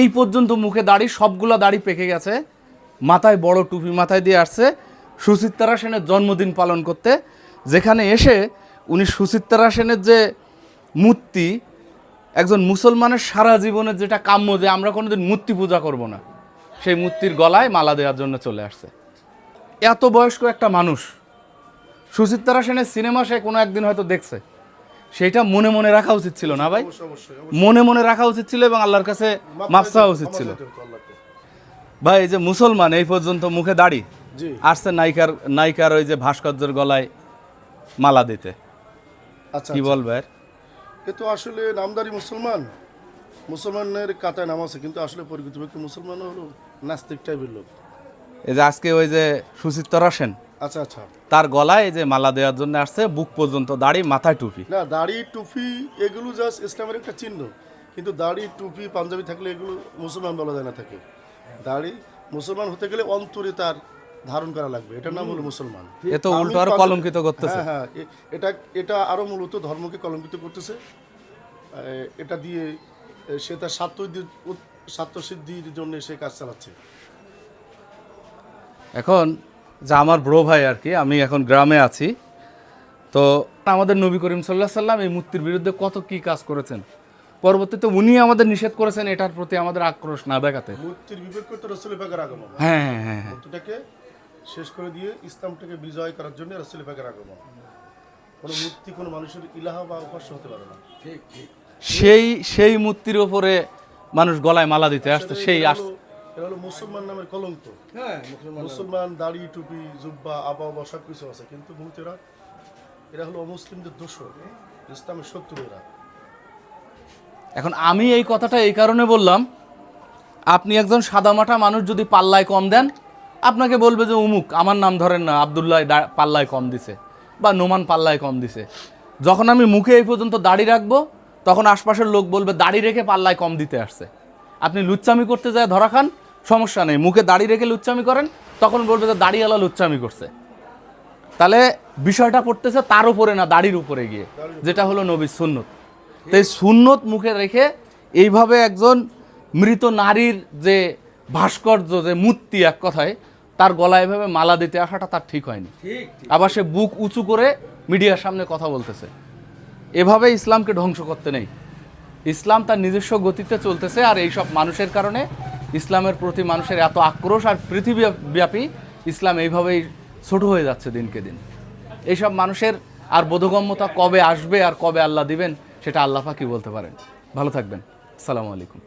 এই পর্যন্ত মুখে দাড়ি, সবগুলো দাড়ি পেকে গেছে। মাথায় বড় টুপি মাথায় দিয়ে আসছে সুচিত্রা সেনের জন্মদিন পালন করতে। যেখানে এসে উনি সুচিত্রা সেনের যে মূর্তি, একজন মুসলমানের সারা জীবনের যেটা কাম্য যে আমরা কোনোদিন মূর্তি পূজা করব না, সেই মূর্তির গলায় মালা দেওয়ার জন্য চলে আসছে। এত বয়স্ক একটা মানুষ, সুচিত্রা সেনের সিনেমা সে কোনো একদিন হয়তো দেখছে। সেটা মনে মনে রাখা উচিত ছিল না ভাই? মনে মনে রাখা উচিত ছিল এবং আল্লাহর কাছে মাপ চাওয়া উচিত ছিল। ভাই এই যে মুসলমান এই পর্যন্ত মুখে দাড়ি আসছে নায়িকার নায়িকার ওই যে ভাস্কর্যের গলায় মালা দিতে। আচ্ছা কি আচ্ছা। বলবে? এ তো আসলে নামদারি মুসলমান। মুসলমানের কাতায় নাম আছে কিন্তু আসলে পরিচিত ব্যক্তি মুসলমান হলো নাস্তিক টাইপের লোক। এই যে আজকে ওই যে সুচিত্রা সেন আচ্ছা আচ্ছা। তার গলায় যে মালা দেওয়ার জন্য আসছে বুক পর্যন্ত দাড়ি মাথায় টুপি। না দাড়ি টুপি এগুলো জাস্ট ইসলামের একটা চিহ্ন। কিন্তু দাড়ি টুপি পাঞ্জাবি থাকলে এগুলো মুসলমান বলা যায় না থাকে দাড়ি মুসলমান হতে গেলে অন্তরে তার ধারণ করা লাগবে। এটার নাম হলো মুসলমান। এ তো উল্টো আরও কলঙ্কিত করতেছে। হ্যাঁ হ্যাঁ এটা এটা আরও মূলত ধর্মকে কলঙ্কিত করতেছে। এটা দিয়ে সে তার স্বার্থ স্বার্থ সিদ্ধির জন্য সে কাজ চালাচ্ছে। এখন যা আমার ব্রো ভাই আর কি আমি এখন গ্রামে আছি। তো আমাদের নবী করিম সাল্লাহ সাল্লাম এই মূর্তির বিরুদ্ধে কত কি কাজ করেছেন? পরবর্তীতে উনি আমাদের নিষেধ করেছেন এটার প্রতি আমাদের আক্রোশ না দেখাতে। মূর্তির বিবেক করতে রসুল পাকের আগমন। হ্যাঁ হ্যাঁ হ্যাঁ হ্যাঁ। মূর্তিটাকে শেষ করে দিয়ে ইসলামটাকে বিজয় করার জন্য রসুল পাকের আগমন। কোনো মূর্তি কোনো মানুষের ইলাহা বা উপাস্য হতে পারে না। সেই সেই মূর্তির ওপরে মানুষ গলায় মালা দিতে আসতো সেই এটা আস হলো- এটা হলো মুসলমান নামের কলঙ্ক। মুসলমান দাড়ি টুপি জুব্বা আবা সব কিছু আছে। কিন্তু মূলত এরা এরা হলো অমুসলিমদের দোষ ইসলামের শত্রু এরা। এখন আমি এই কথাটা এই কারণে বললাম আপনি একজন সাদামাটা মানুষ যদি পাল্লায় কম দেন আপনাকে বলবে যে উমুক আমার নাম ধরেন না আবদুল্লাহ পাল্লায় কম দিছে বা নোমান পাল্লায় কম দিছে। যখন আমি মুখে এই পর্যন্ত দাড়ি রাখব তখন আশপাশের লোক বলবে দাড়ি রেখে পাল্লায় কম দিতে আসছে। আপনি লুচ্চামি করতে যায় ধরা খান সমস্যা নেই। মুখে দাড়ি রেখে লুচ্চামি করেন তখন বলবে যে দাড়িওয়ালা লুচ্চামি করছে। তাহলে বিষয়টা পড়তেছে তার উপরে না দাড়ির উপরে গিয়ে যেটা হলো নবীর সুন্নত। তাই সুন্নত মুখে রেখে এইভাবে একজন মৃত নারীর যে ভাস্কর্য যে মূর্তি এক কথায় তার গলায় এভাবে মালা দিতে আসাটা তার ঠিক হয়নি। আবার সে বুক উঁচু করে মিডিয়ার সামনে কথা বলতেছে। এভাবে ইসলামকে ধ্বংস করতে নেই। ইসলাম তার নিজস্ব গতিতে চলতেছে আর এইসব মানুষের কারণে ইসলামের প্রতি মানুষের এত আক্রোশ আর পৃথিবী ব্যাপী ইসলাম এইভাবেই ছোট হয়ে যাচ্ছে দিনকে দিন। এইসব মানুষের আর বোধগম্যতা কবে আসবে আর কবে আল্লাহ দিবেন, সেটা আল্লাহ পাকি বলতে পারেন। ভালো থাকবেন। আসসালামু আলাইকুম।